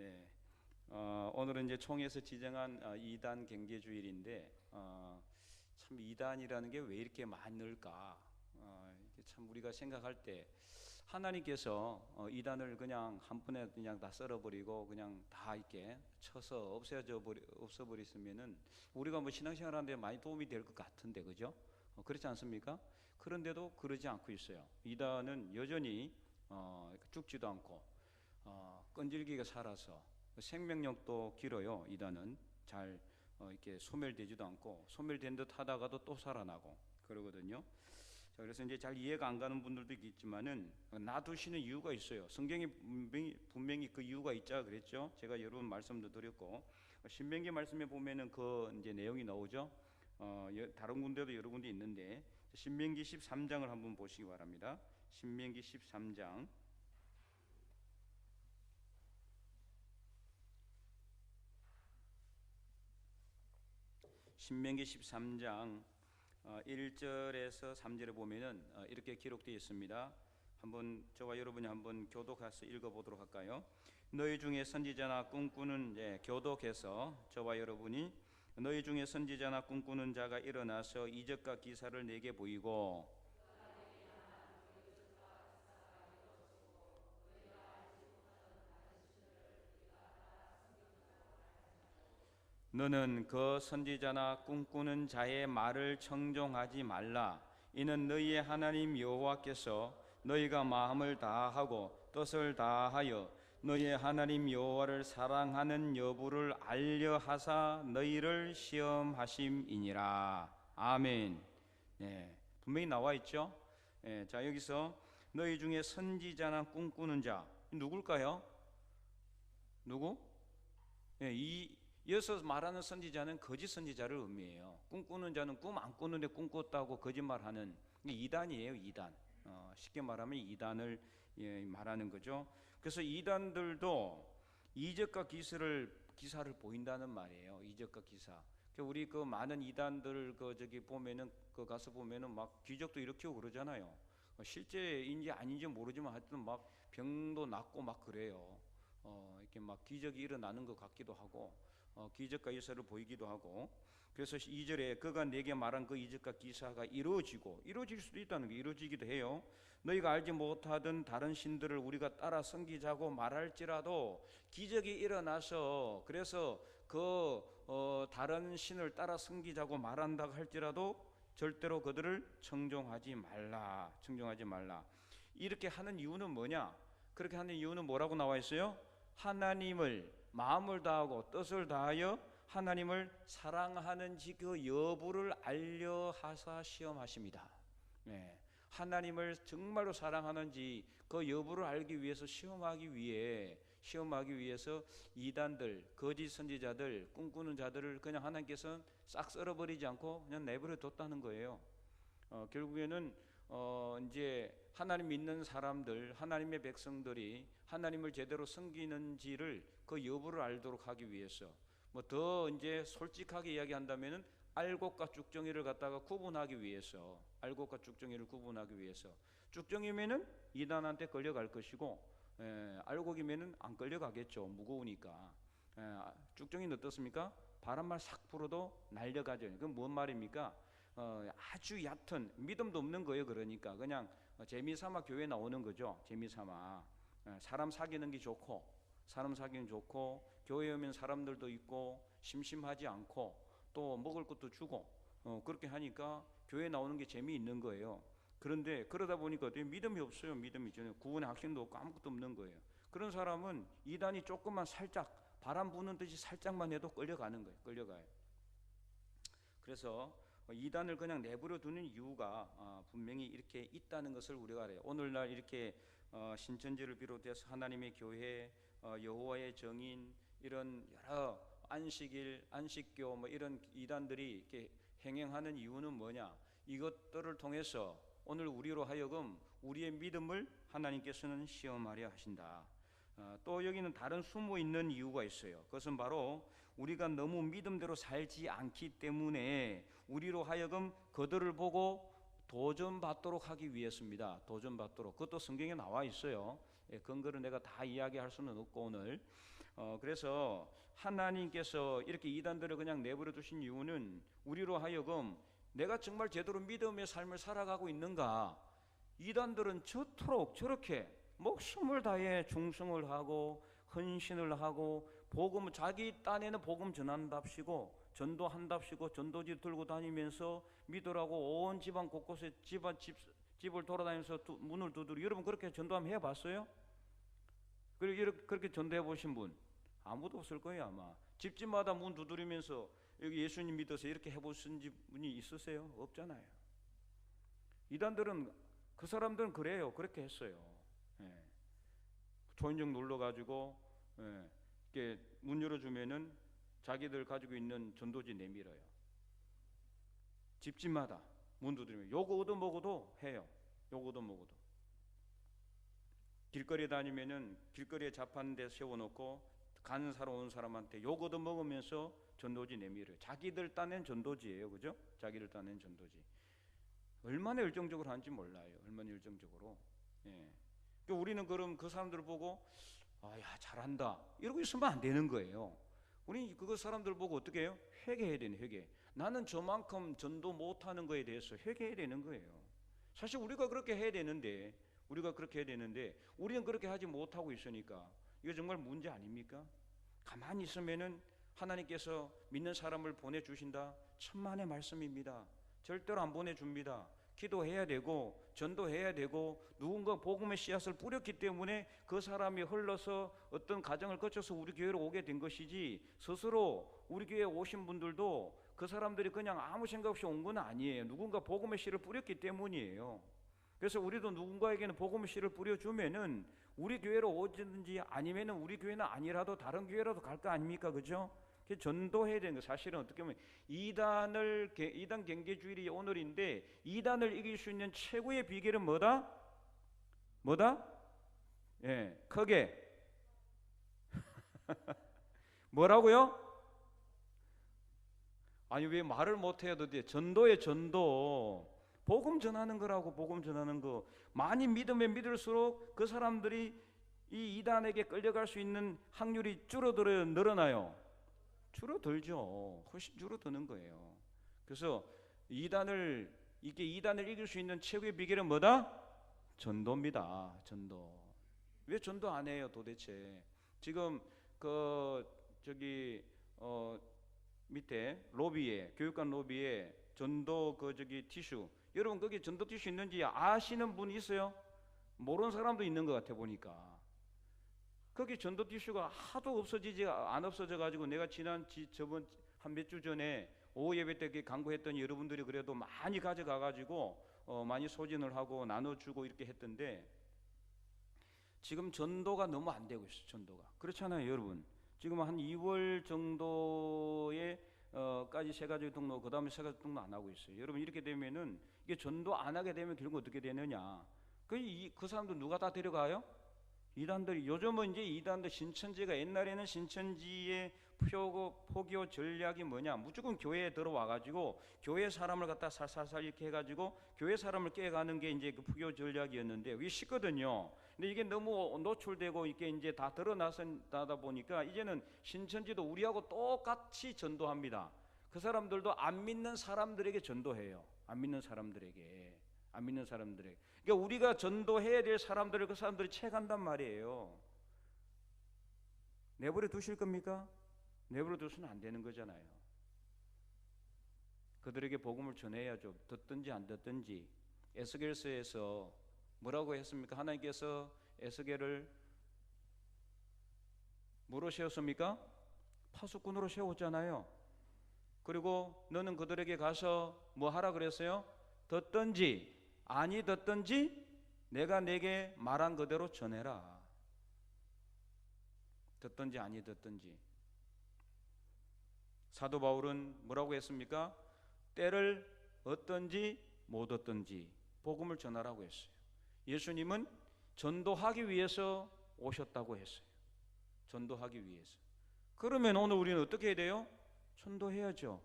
네. 어, 오늘은 이제 총회에서 지정한 어, 2단 경제주일인데 어, 참 2단이라는 게 왜 이렇게 많을까? 어, 참 우리가 생각할 때 하나님께서 어, 2단을 그냥 한 번에 그냥 다 썰어버리고 그냥 다 이렇게 쳐서 없애져 버리 없어버렸으면은 우리가 뭐 신앙생활하는데 많이 도움이 될 것 같은데 그죠? 어, 그렇지 않습니까? 그런데도 그러지 않고 있어요. 2단은 여전히 어, 죽지도 않고 어, 끈질기게 살아서 생명력도 길어요. 이단은 잘 어, 이렇게 소멸되지도 않고 소멸된 듯 하다가도 또 살아나고 그러거든요. 자, 그래서 이제 잘 이해가 안 가는 분들도 있지만은 놔두시는 이유가 있어요. 성경이 분명히, 분명히 그 이유가 있자 그랬죠. 제가 여러 번 말씀도 드렸고 신명기 말씀에 보면은 그 이제 내용이 나오죠. 어, 여- 다른 군데도 여러 군데 있는데 신명기 13장을 한번 보시기 바랍니다. 신명기 13장 신명기 13장 1절에서 3절에 보면은 어, 이렇게 기록되어 있습니다. 한번 저와 여러분이 한번 교독해서 읽어보도록 할까요? 너희 중에 선지자나 꿈꾸는 예, 교독해서 저와 여러분이 너희 중에 선지자나 꿈꾸는 자가 일어나서 이적과 기사를 내게 보이고 너는 그 선지자나 꿈꾸는 자의 말을 청종하지 말라. 이는 너희의 하나님 여호와께서 너희가 마음을 다하고 뜻을 다하여 너희의 하나님 여호와를 사랑하는 여부를 알려 하사 너희를 시험하심이니라. 아멘. 네, 분명히 나와 있죠. 예, 자 여기서 너희 중에 선지자나 꿈꾸는 자 누굴까요? 누구? 예, 이 이어서 말하는 선지자는 거짓 선지자를 의미해요. 꿈꾸는 자는 꿈 안 꾸는데 꿈꿨다고 거짓말하는 이단이에요. 이단. 어, 쉽게 말하면 이단을 예, 말하는 거죠. 그래서 이단들도 이적과 기사를 기사를 보인다는 말이에요. 이적과 기사. 그 우리 그 많은 이단들 그 저기 보면은 그 가서 보면은 막 기적도 일으키고 그러잖아요. 어, 실제인지 아닌지 모르지만 하여튼 막 병도 낫고 막 그래요. 어, 이렇게 막 기적이 일어나는 것 같기도 하고 어, 기적과 기사를 보이기도 하고 그래서 2절에 그가 내게 말한 그 이적과 기사가 이루어지고 이루어질 수도 있다는 게 이루어지기도 해요. 너희가 알지 못하던 다른 신들을 우리가 따라 섬기자고 말할지라도 기적이 일어나서 그래서 그 어, 다른 신을 따라 섬기자고 말한다고 할지라도 절대로 그들을 청종하지 말라. 청종하지 말라. 이렇게 하는 이유는 뭐냐? 그렇게 하는 이유는 뭐라고 나와 있어요? 하나님을 마음을 다하고 뜻을 다하여 하나님을 사랑하는지 그 여부를 알려 하사 시험하십니다. 네. 하나님을 정말로 사랑하는지 그 여부를 알기 위해서 시험하기 위해 시험하기 위해서 이단들 거짓 선지자들 꿈꾸는 자들을 그냥 하나님께서 싹 썰어버리지 않고 그냥 내버려 뒀다는 거예요. 어, 결국에는 어, 이제 하나님 믿는 사람들, 하나님의 백성들이 하나님을 제대로 섬기는지를 그 여부를 알도록 하기 위해서 뭐 더 이제 솔직하게 이야기한다면은 알곡과 쭉정이를 갖다가 구분하기 위해서 알곡과 쭉정이를 구분하기 위해서 쭉정이면은 이단한테 끌려갈 것이고 에, 알곡이면은 안 끌려가겠죠 무거우니까 에, 쭉정이는 어떻습니까? 바람만 싹 불어도 날려가죠. 그건 뭔 말입니까? 어, 아주 얕은 믿음도 없는 거예요. 그러니까 그냥 어, 재미삼아 교회 나오는 거죠. 재미삼아 에, 사람 사귀는 게 좋고 사람 사귀는 좋고 교회 오면 사람들도 있고 심심하지 않고 또 먹을 것도 주고 어, 그렇게 하니까 교회 나오는 게 재미있는 거예요. 그런데 그러다 보니까 어떻게 믿음이 없어요. 믿음이 전혀 구원의 확신도 없고 아무것도 없는 거예요. 그런 사람은 이단이 조금만 살짝 바람 부는 듯이 살짝만 해도 끌려가는 거예요. 끌려가요. 그래서 이단을 그냥 내버려 두는 이유가 아, 분명히 이렇게 있다는 것을 우리가 알아요. 오늘날 이렇게 어, 신천지를 비롯해서 하나님의 교회, 어, 여호와의 정인 이런 여러 안식일, 안식교 뭐 이런 이단들이 이렇게 행행하는 이유는 뭐냐? 이것들을 통해서 오늘 우리로 하여금 우리의 믿음을 하나님께서는 시험하려 하신다. 어, 또 여기는 다른 숨어 있는 이유가 있어요. 그것은 바로 우리가 너무 믿음대로 살지 않기 때문에 우리로 하여금 그들을 보고 도전받도록 하기 위해서입니다. 도전받도록 그것도 성경에 나와 있어요. 예, 근거를 내가 다 이야기할 수는 없고 오늘 어, 그래서 하나님께서 이렇게 이단들을 그냥 내버려 두신 이유는 우리로 하여금 내가 정말 제대로 믿음의 삶을 살아가고 있는가 이단들은 저토록 저렇게 목숨을 다해 중성을 하고 헌신을 하고 복음 자기 딴에는 복음 전한답시고 전도한답시고 전도지 들고 다니면서 믿으라고 온 집안 곳곳에 집안 집 집을 돌아다니면서 두, 문을 두드려 여러분 그렇게 전도 한번 해봤어요? 그리고 이렇게 그렇게 전도해 보신 분 아무도 없을 거예요 아마 집집마다 문 두드리면서 여기 예수님 믿어서 이렇게 해보신 분이 있으세요? 없잖아요. 이단들은 그 사람들은 그래요. 그렇게 했어요. 예. 초인종 눌러 가지고 예. 이렇게 문 열어주면은 자기들 가지고 있는 전도지 내밀어요. 집집마다 문 두드리면 요거 얻어 먹어도 해요. 요거 얻어 먹어도. 길거리에 다니면은 길거리에 데 세워놓고 간 사러 온 사람한테 요거 얻어 먹으면서 전도지 내밀어요. 자기들 딴엔 전도지예요, 그죠? 자기들 딴엔 전도지. 얼마나 열정적으로 하는지 몰라요. 얼마나 열정적으로. 예. 그러니까 우리는 그럼 그 사람들 보고 아야 잘한다 이러고 있으면 안 되는 거예요. 우리 그거 사람들 보고 어떻게 해요? 회개해야 되는 회개. 나는 저만큼 전도 못하는 거에 대해서 회개해야 되는 거예요. 사실 우리가 그렇게 해야 되는데 우리가 그렇게 해야 되는데 우리는 그렇게 하지 못하고 있으니까 이거 정말 문제 아닙니까? 가만히 있으면은 하나님께서 믿는 사람을 보내 주신다. 천만의 말씀입니다. 절대로 안 보내 줍니다. 기도해야 되고 전도해야 되고 누군가 복음의 씨앗을 뿌렸기 때문에 그 사람이 흘러서 어떤 과정을 거쳐서 우리 교회로 오게 된 것이지 스스로 우리 교회에 오신 분들도 그 사람들이 그냥 아무 생각 없이 온 건 아니에요. 누군가 복음의 씨를 뿌렸기 때문이에요. 그래서 우리도 누군가에게는 복음의 씨를 뿌려주면은 우리 교회로 오든지 아니면은 우리 교회는 아니라도 다른 교회라도 갈 거 아닙니까? 그죠? 전도해야 되는 거 사실은 어떻게 보면 이단을 이단 경계주일이 오늘인데 이단을 이길 수 있는 최고의 비결은 뭐다? 뭐다? 예, 크게 뭐라고요? 아니 왜 말을 못 해도 돼? 전도의 전도. 복음 전하는 거라고 복음 전하는 거. 많이 믿으면 믿을수록 그 사람들이 이 이단에게 끌려갈 수 있는 확률이 줄어들어요, 늘어나요. 줄어들죠. 훨씬 줄어드는 거예요. 그래서 이단을 이게 이단을 이길 수 있는 최고의 비결은 뭐다? 전도입니다. 전도. 왜 전도 안 해요, 도대체? 지금 그 저기 어 밑에 로비에 교육관 로비에 전도 그 저기 티슈 여러분 거기 전도 티슈 있는지 아시는 분 있어요? 모르는 사람도 있는 것 같아 보니까. 거기 전도 티슈가 하도 없어지지 안 없어져 가지고 내가 지난 지, 저번 한 몇 주 전에 오후 예배 때 강구했더니 여러분들이 그래도 많이 가져가 가지고 어, 많이 소진을 하고 나눠주고 이렇게 했던데 지금 전도가 너무 안 되고 있어 전도가 그렇잖아요 여러분 지금 한 2월 정도에 어 까지 세 가지 등록 그 다음에 세 가지 등록 안 하고 있어요 여러분 이렇게 되면은 이게 전도 안 하게 되면 결국 어떻게 되느냐 그, 이, 그 사람들 누가 다 데려가요? 이단들이 요즘은 이제 이단들 신천지가 옛날에는 신천지의 표고 포교 전략이 뭐냐 무조건 교회에 들어와 가지고 교회 사람을 갖다 살살살 이렇게 해가지고 교회 사람을 깨가는 게 이제 그 포교 전략이었는데 이게 쉽거든요. 근데 이게 너무 노출되고 이게 이제 다 드러나다 보니까 이제는 신천지도 우리하고 똑같이 전도합니다. 그 사람들도 안 믿는 사람들에게 전도해요. 안 믿는 사람들에게. 안 믿는 사람들에게. 그러니까 우리가 전도해야 될 사람들을 그 사람들이 채간단 말이에요. 내버려 두실 겁니까? 내버려 두서는 안 되는 거잖아요. 그들에게 복음을 전해야죠. 듣든지 안 듣든지. 에스겔서에서 뭐라고 했습니까? 하나님께서 에스겔을 뭐로 세웠습니까? 파수꾼으로 세웠잖아요. 그리고 너는 그들에게 가서 뭐 하라 그랬어요? 듣든지 아니 듣든지 내가 내게 말한 그대로 전해라. 듣든지 아니 듣든지. 사도 바울은 뭐라고 했습니까? 때를 얻든지 못 얻든지 복음을 전하라고 했어요. 예수님은 전도하기 위해서 오셨다고 했어요. 전도하기 위해서. 그러면 오늘 우리는 어떻게 해야 돼요? 전도해야죠.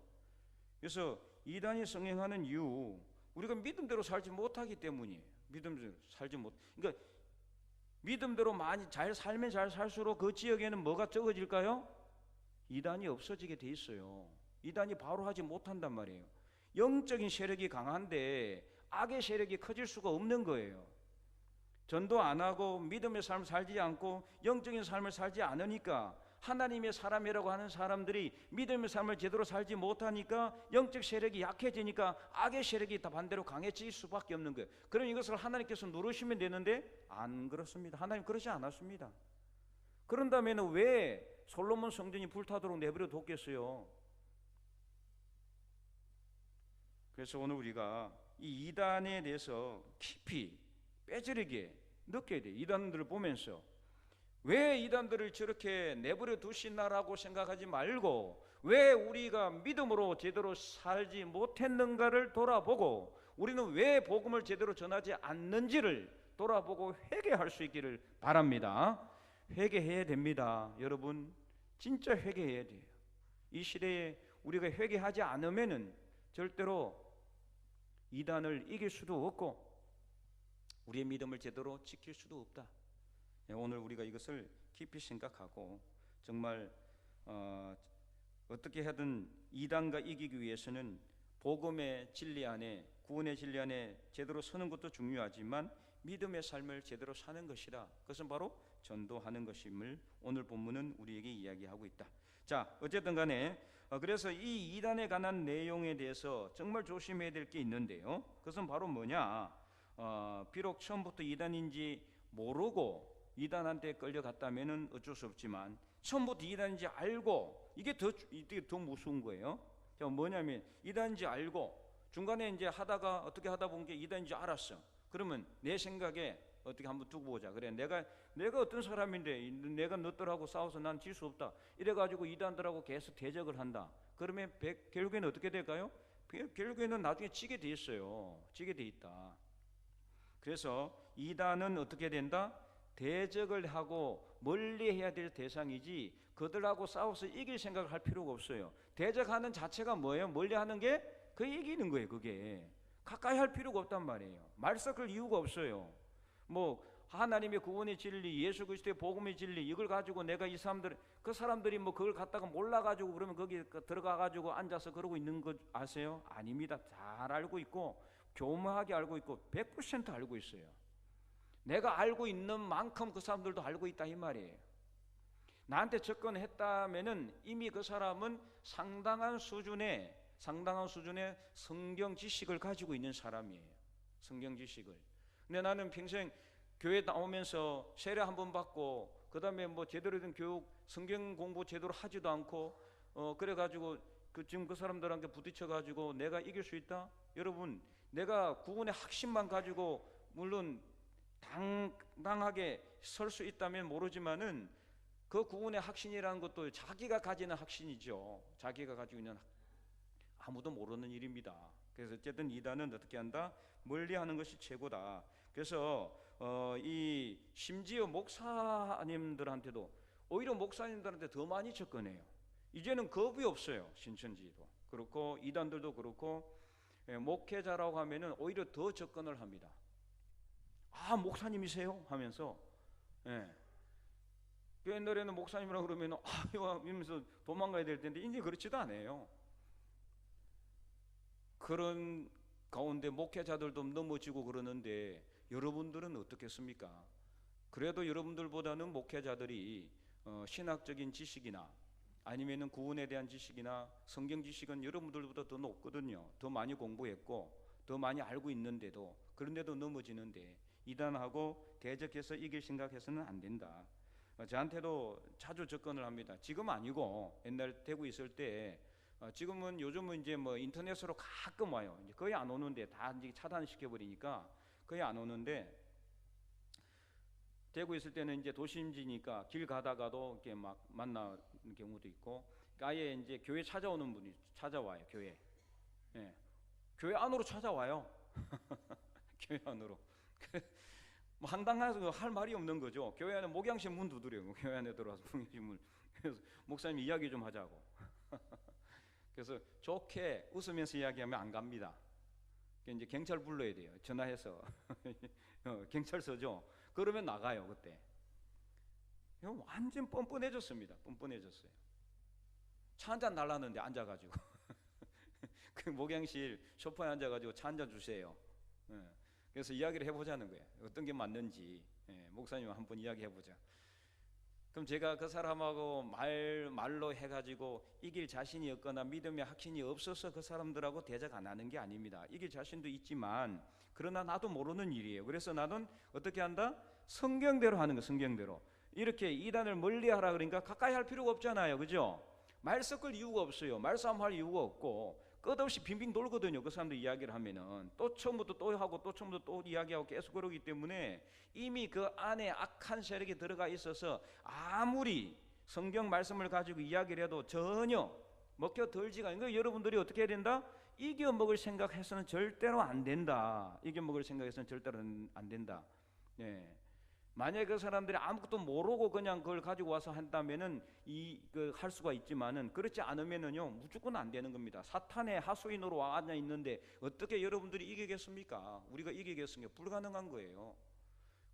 그래서 이단이 성행하는 이유 우리가 믿음대로 살지 못하기 때문이에요. 믿음대로 살지 못. 그러니까 믿음대로 많이 잘 살면 잘 살수록 그 지역에는 뭐가 적어질까요? 이단이 없어지게 돼 있어요. 이단이 바로 하지 못한단 말이에요. 영적인 세력이 강한데 악의 세력이 커질 수가 없는 거예요. 전도 안 하고 믿음의 삶을 살지 않고 영적인 삶을 살지 않으니까 하나님의 사람이라고 하는 사람들이 믿음의 삶을 제대로 살지 못하니까 영적 세력이 약해지니까 악의 세력이 다 반대로 강해질 수밖에 없는 거예요. 그럼 이것을 하나님께서 누르시면 되는데 안 그렇습니다. 하나님 그러지 않았습니다. 그런다면 왜 솔로몬 성전이 불타도록 내버려 뒀겠어요? 그래서 오늘 우리가 이 이단에 대해서 깊이 빼저리게 느껴야 돼. 이단들을 보면서 왜 이단들을 저렇게 내버려 두시나라고 생각하지 말고 왜 우리가 믿음으로 제대로 살지 못했는가를 돌아보고 우리는 왜 복음을 제대로 전하지 않는지를 돌아보고 회개할 수 있기를 바랍니다. 회개해야 됩니다. 여러분 진짜 회개해야 돼요. 이 시대에 우리가 회개하지 않으면은 절대로 이단을 이길 수도 없고 우리의 믿음을 제대로 지킬 수도 없다. 예, 오늘 우리가 이것을 깊이 생각하고 정말 어, 어떻게 하든 이단과 이기기 위해서는 복음의 진리 안에 구원의 진리 안에 제대로 서는 것도 중요하지만 믿음의 삶을 제대로 사는 것이라 그것은 바로 전도하는 것임을 오늘 본문은 우리에게 이야기하고 있다. 자, 어쨌든 간에 어, 그래서 이 이단에 관한 내용에 대해서 정말 조심해야 될 게 있는데요. 그것은 바로 뭐냐? 어, 비록 처음부터 이단인지 모르고 이단한테 끌려갔다면은 어쩔 수 없지만 처음부터 이단인지 알고 이게 더 이게 더 무서운 거예요. 자, 뭐냐면 이단인지 알고 중간에 이제 하다가 어떻게 하다 본 게 이단인지 알았어. 그러면 내 생각에 어떻게 한번 두고 보자. 그래, 내가 내가 어떤 사람인데 내가 너들하고 싸워서 난 질 수 없다. 이래가지고 이단들하고 계속 대적을 한다. 그러면 백, 결국에는 어떻게 될까요? 결국에는 나중에 지게 돼 있어요. 지게 돼 있다. 그래서 이단은 어떻게 된다? 대적을 하고 멀리 해야 될 대상이지 그들하고 싸워서 이길 생각을 할 필요가 없어요. 대적하는 자체가 뭐예요? 멀리 하는 게 그 이기는 거예요, 그게. 가까이 할 필요가 없단 말이에요. 말 섞을 이유가 없어요. 뭐 하나님의 구원의 진리, 예수 그리스도의 복음의 진리 이걸 가지고 내가 이 사람들 그 사람들이 뭐 그걸 갖다가 몰라 가지고 그러면 거기 들어가 가지고 앉아서 그러고 있는 거 아세요? 아닙니다. 잘 알고 있고 교묘하게 알고 있고 100% 알고 있어요. 내가 알고 있는 만큼 그 사람들도 알고 있다 이 말이에요. 나한테 접근했다면은 이미 그 사람은 상당한 수준의 상당한 수준의 성경 지식을 가지고 있는 사람이에요. 성경 지식을. 근데 나는 평생 교회 나오면서 세례 한 번 받고 그다음에 뭐 제대로 된 교육 성경 공부 제대로 하지도 않고 어 그래 가지고 그 지금 그 사람들한테 부딪혀 가지고 내가 이길 수 있다? 여러분, 내가 구원의 확신만 가지고 물론 당당하게 설 수 있다면 모르지만은 그 구원의 확신이라는 것도 자기가 가지는 확신이죠. 자기가 가지고 있는 아무도 모르는 일입니다. 그래서 어쨌든 이단은 어떻게 한다? 멀리하는 것이 최고다. 그래서 어, 이 심지어 목사님들한테도 오히려 목사님들한테 더 많이 접근해요. 이제는 겁이 없어요. 신천지도 그렇고 이단들도 그렇고 예, 목회자라고 하면은 오히려 더 접근을 합니다. 아 목사님이세요? 하면서 예. 그 옛날에는 목사님이라고 그러면 아 이러면서 도망가야 될 텐데 이제 그렇지도 않아요. 그런 가운데 목회자들도 넘어지고 그러는데 여러분들은 어떻겠습니까? 그래도 여러분들보다는 목회자들이 어, 신학적인 지식이나 아니면은 구원에 대한 지식이나 성경 지식은 여러분들보다 더 높거든요. 더 많이 공부했고 더 많이 알고 있는데도 그런데도 넘어지는데 이단하고 대적해서 이길 생각해서는 안 된다. 어, 저한테도 자주 접근을 합니다. 지금 아니고 옛날 대구 있을 때 어, 지금은 요즘은 이제 뭐 인터넷으로 가끔 와요. 이제 거의 안 오는데 다 이제 차단시켜 버리니까 거의 안 오는데 대구 있을 때는 이제 도심지니까 길 가다가도 이렇게 막 만나는 경우도 있고 아예 이제 교회 찾아오는 분이 찾아와요 교회. 예. 교회 안으로 찾아와요. 교회 안으로. 뭐 황당해서 할 말이 없는 거죠. 교회 안에 목양신 문 두드려요. 교회 안에 들어와서 목양신 문. 그래서 목사님 이야기 좀 하자고. 그래서 좋게 웃으면서 이야기하면 안 갑니다. 이제 경찰 불러야 돼요. 전화해서 어, 경찰서죠. 그러면 나가요 그때. 이거 완전 뻔뻔해졌습니다. 뻔뻔해졌어요. 차 한잔 달라는데 앉아가지고 그 목양실 소파에 앉아가지고 차 한 잔 주세요. 예. 그래서 이야기를 해보자는 거예요. 어떤 게 맞는지 예, 목사님 한번 이야기해보자. 그럼 제가 그 사람하고 말 말로 해가지고 이길 자신이 없거나 믿음의 확신이 없어서 그 사람들하고 대적 안 하는 게 아닙니다. 이길 자신도 있지만 그러나 나도 모르는 일이에요. 그래서 나는 어떻게 한다? 성경대로 하는 거 성경대로. 이렇게 이단을 멀리하라 그러니까 가까이 할 필요가 없잖아요. 그죠? 말 섞을 이유가 없어요. 말싸움할 이유가 없고 끝없이 빙빙 돌거든요. 그 사람들 이야기를 하면은 또 처음부터 또 하고 또 처음부터 또 이야기하고 계속 그러기 때문에 이미 그 안에 악한 세력이 들어가 있어서 아무리 성경 말씀을 가지고 이야기를 해도 전혀 먹혀 들지가 거예요. 여러분들이 어떻게 해야 된다? 이겨 먹을 생각해서는 절대로 안 된다. 이겨 먹을 생각해서는 절대로 안 된다. 예. 만약에 그 사람들이 아무것도 모르고 그냥 그걸 가지고 와서 한다면은 이그할 수가 있지만은 그렇지 않으면은요 무조건 안 되는 겁니다. 사탄의 하수인으로 와 앉아 있는데 어떻게 여러분들이 이기겠습니까? 우리가 이기겠습니까? 불가능한 거예요.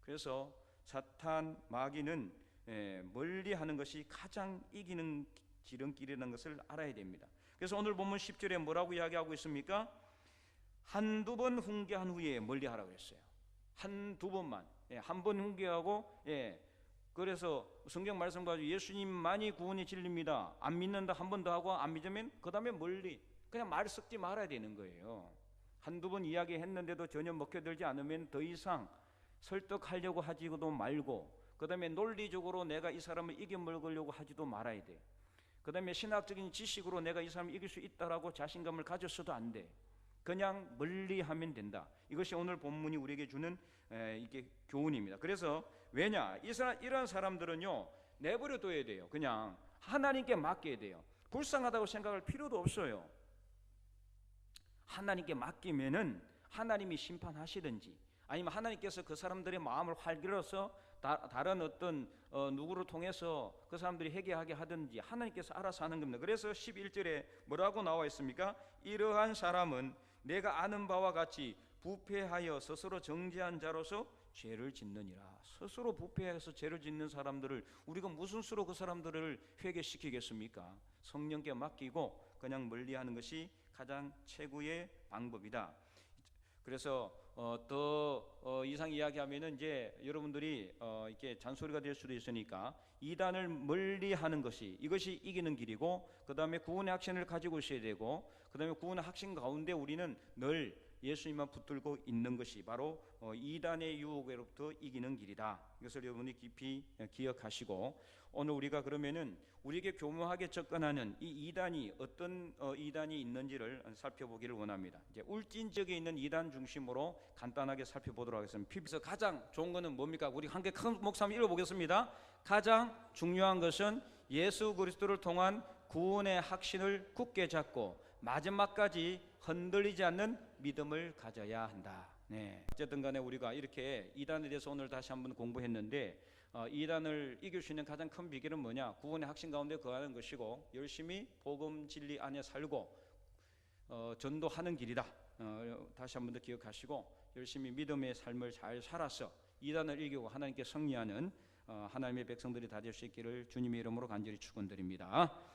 그래서 사탄 마귀는 예, 멀리하는 것이 가장 이기는 지름길이라는 것을 알아야 됩니다. 그래서 오늘 본문 10절에 뭐라고 이야기하고 있습니까? 한두 번 훈계한 후에 멀리하라 그랬어요. 한두 번만. 예, 한번 훈계하고 예. 그래서 성경 말씀 가지고 예수님만이 구원이 진리입니다. 안 믿는다 한 번 더 하고 안 믿으면 그 다음에 멀리 그냥 말 섞지 말아야 되는 거예요. 한두 번 이야기했는데도 전혀 먹혀들지 않으면 더 이상 설득하려고 하지도 말고 그 다음에 논리적으로 내가 이 사람을 이겨 먹으려고 하지도 말아야 돼. 그 다음에 신학적인 지식으로 내가 이 사람을 이길 수 있다라고 자신감을 가졌어도 안 돼. 그냥 멀리하면 된다. 이것이 오늘 본문이 우리에게 주는 에, 이게 교훈입니다. 그래서 왜냐 이 사람 이런 사람들은요 내버려 둬야 돼요. 그냥 하나님께 맡겨야 돼요. 불쌍하다고 생각할 필요도 없어요. 하나님께 맡기면은 하나님이 심판하시든지 아니면 하나님께서 그 사람들의 마음을 활기로서 다, 다른 어떤 어, 누구를 통해서 그 사람들이 회개하게 하든지 하나님께서 알아서 하는 겁니다. 그래서 11절에 뭐라고 나와 있습니까? 이러한 사람은 내가 아는 바와 같이 부패하여 스스로 정죄한 자로서 죄를 짓느니라. 스스로 부패해서 죄를 짓는 사람들을 우리가 무슨 수로 그 사람들을 회개시키겠습니까? 성령께 맡기고 그냥 멀리하는 것이 가장 최고의 방법이다. 그래서 어, 더 어, 이상 이야기하면은 이제 여러분들이 어, 이렇게 잔소리가 될 수도 있으니까 이단을 멀리하는 것이 이것이 이기는 길이고 그 다음에 구원의 확신을 가지고 있어야 되고 그 다음에 구원의 확신 가운데 우리는 늘 예수님만 붙들고 있는 것이 바로 어, 이단의 유혹으로부터 이기는 길이다. 이것을 여러분이 깊이 기억하시고 오늘 우리가 그러면은 우리에게 교묘하게 접근하는 이 이단이 어떤 어, 이단이 있는지를 살펴보기를 원합니다. 이제 울진 지역에 있는 이단 중심으로 간단하게 살펴보도록 하겠습니다. 피비서 가장 좋은 것은 뭡니까? 우리 함께 큰 목사 한번 읽어보겠습니다. 가장 중요한 것은 예수 그리스도를 통한 구원의 확신을 굳게 잡고 마지막까지 흔들리지 않는 믿음을 가져야 한다. 네. 어쨌든 간에 우리가 이렇게 이단에 대해서 오늘 다시 한번 공부했는데 어, 이단을 이길 수 있는 가장 큰 비결은 뭐냐? 구원의 확신 가운데 거하는 것이고 열심히 복음 진리 안에 살고 어, 전도하는 길이다. 어, 다시 한번 더 기억하시고 열심히 믿음의 삶을 잘 살아서 이단을 이기고 하나님께 승리하는 어, 하나님의 백성들이 다 될 수 있기를 주님의 이름으로 간절히 축원드립니다.